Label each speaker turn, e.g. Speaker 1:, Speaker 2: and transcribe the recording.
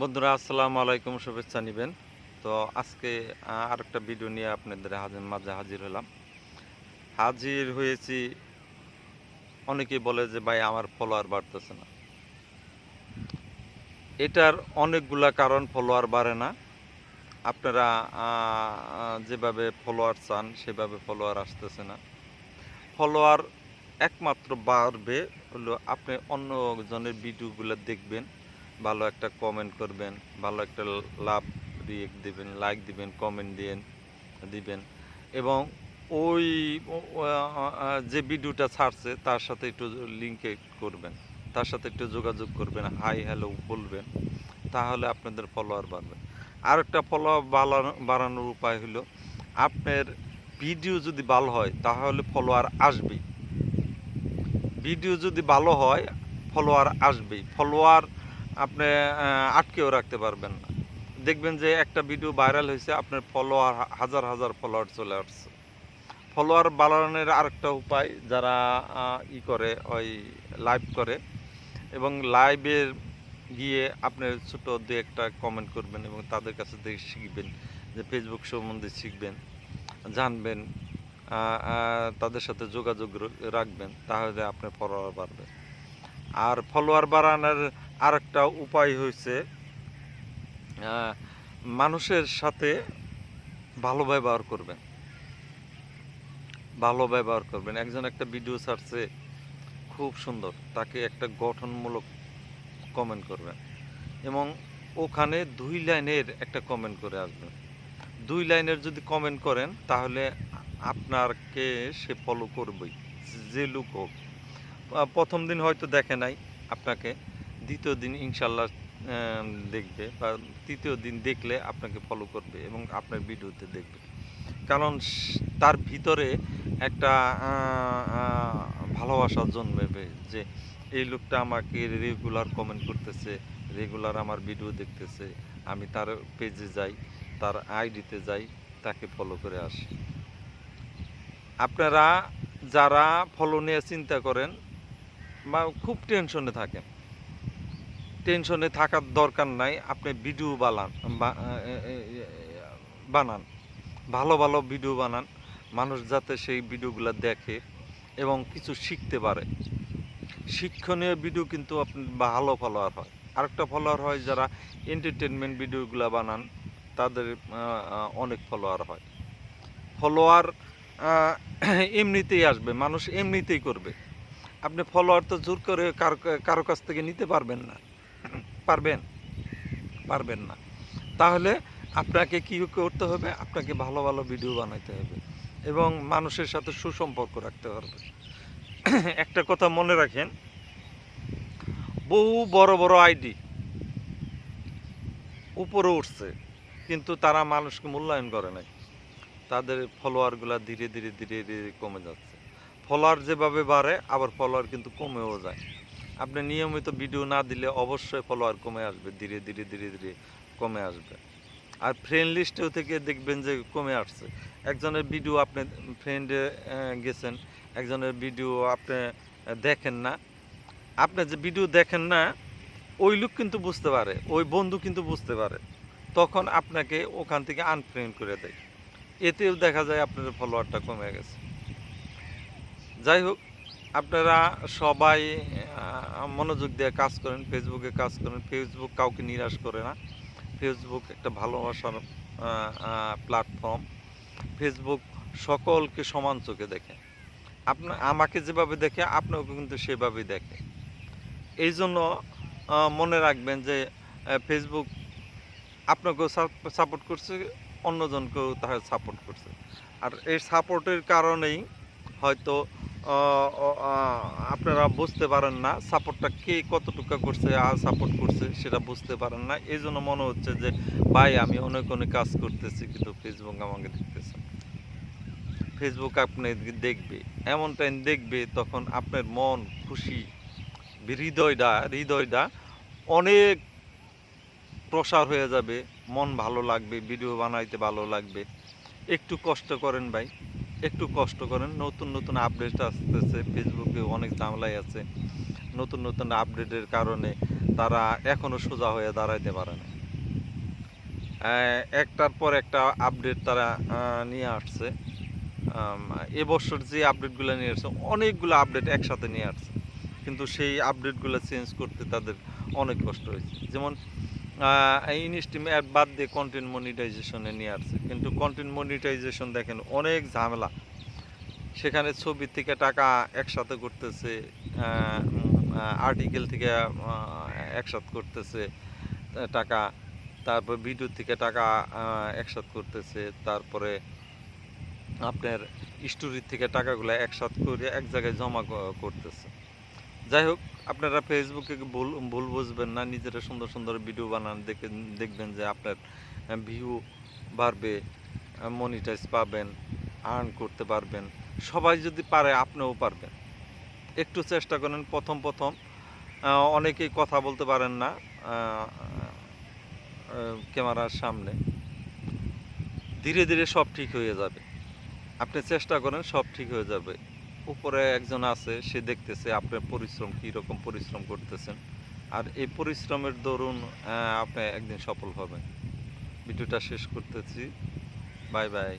Speaker 1: বন্ধুরা, আসসালামু আলাইকুম, শুভেচ্ছা নেবেন। তো আজকে আর একটা ভিডিও নিয়ে আপনাদের হাজির, মাঝে হাজির হলাম। হাজির হয়েছি, অনেকেই বলে যে, ভাই, আমার ফলোয়ার বাড়তেছে না। এটার অনেকগুলা কারণ, ফলোয়ার বাড়ে না। আপনারা যেভাবে ফলোয়ার চান, সেভাবে ফলোয়ার আসতেছে না। ফলোয়ার একমাত্র বাড়বে হলো আপনি অন্য জনের ভিডিওগুলো দেখবেন। ভালো একটা কমেন্ট করবেন, ভালো একটা লাভ রিয়েক্ট দিবেন লাইক দিবেন কমেন্ট দিবেন দিবেন। এবং ওই যে ভিডিওটা ছাড়ছে, তার সাথে একটু লিঙ্কে করবেন। তার সাথে একটু যোগাযোগ করবেন হাই হ্যালো বলবেন, তাহলে আপনাদের ফলোয়ার বাড়বে। আর একটা ফলোয়ার বাড়ানোর উপায় হলো, আপনার ভিডিও যদি ভালো হয়, তাহলে ফলোয়ার আসবেই। ভিডিও যদি ভালো হয় ফলোয়ার আসবেই। ফলোয়ার আপনি আটকেও রাখতে পারবেন না। দেখবেন যে একটা ভিডিও ভাইরাল হয়েছে, আপনার ফলোয়ার হাজার হাজার ফলোয়ার চলে আসছে। ফলোয়ার বাড়ানোর আরেকটা উপায়, যারা ই করে, ওই লাইভ করে, এবং লাইভের গিয়ে আপনি ছোটো দু একটা কমেন্ট করবেন এবং তাদের কাছে দেখে শিখবেন, যে ফেসবুক সম্বন্ধে শিখবেন, জানবেন তাদের সাথে যোগাযোগ রাখবেন, তাহলে আপনার ফলোয়ার বাড়বে। আর ফলোয়ার বাড়ানোর আরেকটা উপায় হয়েছে মানুষের সাথে ভালো ব্যবহার করবেন। ভালো ব্যবহার করবেন। একজন একটা ভিডিও ছাড়ছে, খুব সুন্দর। তাকে একটা গঠনমূলক কমেন্ট করবেন। এবং ওখানে দুই লাইনের একটা কমেন্ট করে আসবেন। দুই লাইনের যদি কমেন্ট করেন, তাহলে আপনাকে সে ফলো করবেই, যে লোক হোক। প্রথম দিন হয়তো দেখে নাই আপনাকে। দ্বিতীয় দিন ইনশাল্লাহ দেখবে বা তৃতীয় দিন দেখলে আপনাকে ফলো করবে এবং আপনার ভিডিওতে দেখবে। কারণ তার ভিতরে একটা ভালোবাসা জন্মেবে যে এই লোকটা আমাকে রেগুলার কমেন্ট করতেছে রেগুলার আমার ভিডিও দেখতেছে, আমি তার পেজে যাই, তার আইডিতে যাই, তাকে ফলো করে আসি। আপনারা যারা ফলো নিয়ে চিন্তা করেন বা খুব টেনশনে থাকেন টেনশনে থাকার দরকার নাই, আপনি ভিডিও বানান বানান। ভালো ভালো ভিডিও বানান, মানুষ যাতে সেই ভিডিওগুলো দেখে এবং কিছু শিখতে পারে। শিক্ষণীয় ভিডিও কিন্তু আপনি, ভালো ফলোয়ার হয়। আরেকটা ফলোয়ার হয় যারা এন্টারটেনমেন্ট ভিডিওগুলো বানান, তাদের অনেক ফলোয়ার হয়। ফলোয়ার এমনিতেই আসবে, মানুষ এমনিতেই করবে। আপনি ফলোয়ার তো জোর করে কারও কারও কাছ থেকে নিতে পারবেন না। পারবেন? পারবেন না। তাহলে আপনাকে কি করতে হবে? আপনাকে ভালো ভালো ভিডিও বানাইতে হবে এবং মানুষের সাথে সুসম্পর্ক রাখতে হবে। একটা কথা মনে রাখেন, বহু বড় বড় আইডি উপরে উঠছে, কিন্তু তারা মানুষকে মূল্যায়ন করে নাই। তাদের ফলোয়ারগুলো ধীরে ধীরে ধীরে ধীরে কমে যাচ্ছে। ফলোয়ার যেভাবে বাড়ে, আবার ফলোয়ার কিন্তু কমেও যায়। আপনি নিয়মিত ভিডিও না দিলে অবশ্যই ফলোয়ার কমে আসবে, ধীরে ধীরে ধীরে ধীরে কমে আসবে। আর ফ্রেন্ড লিস্টেও থেকে দেখবেন যে কমে আসছে। একজনের ভিডিও আপনি ফ্রেন্ডে গেছেন, একজনের ভিডিও আপনি দেখেন না। আপনি যে ভিডিও দেখেন না, ওই লোক কিন্তু বুঝতে পারে, ওই বন্ধু কিন্তু বুঝতে পারে। তখন আপনাকে ওখান থেকে আনফ্রেন্ড করে দেয়। এতেও দেখা যায় আপনার ফলোয়ারটা কমে গেছে। যাই হোক আপনারা সবাই মনোযোগ দিয়ে কাজ করেন ফেসবুকে কাজ করেন। ফেসবুক কাউকে নিরাশ করে না। ফেসবুক একটা ভালোবাসার প্ল্যাটফর্ম ফেসবুক সকলকে সমান চোখে দেখে। আপনা, আমাকে যেভাবে দেখে আপনাকে কিন্তু সেভাবেই দেখে। এই জন্য মনে রাখবেন যে ফেসবুক আপনাকেও সাপোর্ট করছে, অন্যজনকেও তারা সাপোর্ট করছে। আর এই সাপোর্টের কারণেই হয়তো আপনারা বুঝতে পারেন না সাপোর্টটা কে কতটুকু করছে, আর সাপোর্ট করছে সেটা বুঝতে পারেন না। এই জন্য মনে হচ্ছে যে, ভাই, আমি অনেক অনেক কাজ করতেছি, কিন্তু ফেসবুক আমাকে দেখতেছে ফেসবুক আপনি দেখবে, এমন টাইম দেখবে তখন আপনার মন খুশি, হৃদয়টা হৃদয়টা অনেক প্রসার হয়ে যাবে, মন ভালো লাগবে ভিডিও বানাইতে ভালো লাগবে। একটু কষ্ট করেন ভাই। একটু কষ্ট করেন। নতুন নতুন আপডেট আসতেছে। ফেসবুকে অনেক ঝামেলাই আছে। নতুন নতুন আপডেটের কারণে তারা এখনও সোজা হয়ে দাঁড়াইতে পারে না। একটার পর একটা আপডেট তারা নিয়ে আসছে। এবছর যে আপডেটগুলো নিয়ে আসছে, অনেকগুলো আপডেট একসাথে নিয়ে আসছে। কিন্তু সেই আপডেটগুলো চেঞ্জ করতে তাদের অনেক কষ্ট হয়েছে। যেমন ইনস্টিম অ্যাপ বাদ দিয়ে কন্টেন্ট মনিটাইজেশনে নিয়ে আসছে। কিন্তু কন্টেন্ট মনিটাইজেশন দেখেন, অনেক ঝামেলা। সেখানে ছবি থেকে টাকা একসাথে করতেছে আর্টিকেল থেকে একসাথে করতেছে টাকা। তারপর ভিডিও থেকে টাকা একসাথে করতেছে। তারপরে আপনার স্টোরির থেকে টাকাগুলো একসাথে করে এক জায়গায় জমা করতেছে। যাই হোক, আপনারা ফেসবুকে ভুল ভুল বুঝবেন না, নিজেরা সুন্দর সুন্দর ভিডিও বানান, দেখে, দেখবেন যে আপনার ভিউ বাড়বে মনিটাইজ পাবেন আর্ন করতে পারবেন। সবাই যদি পারে, আপনিও পারবেন। একটু চেষ্টা করেন, প্রথম প্রথম অনেকেই কথা বলতে পারেন না ক্যামেরার সামনে। ধীরে ধীরে সব ঠিক হয়ে যাবে। আপনি চেষ্টা করেন, সব ঠিক হয়ে যাবে। উপরে একজন আছে, সে দেখতেছে আপনার পরিশ্রম কী রকম পরিশ্রম করতেছেন। আর এই পরিশ্রমের দরুন আপনি একদিন সফল হবেন। ভিডিওটা শেষ করতেছি। Bye bye.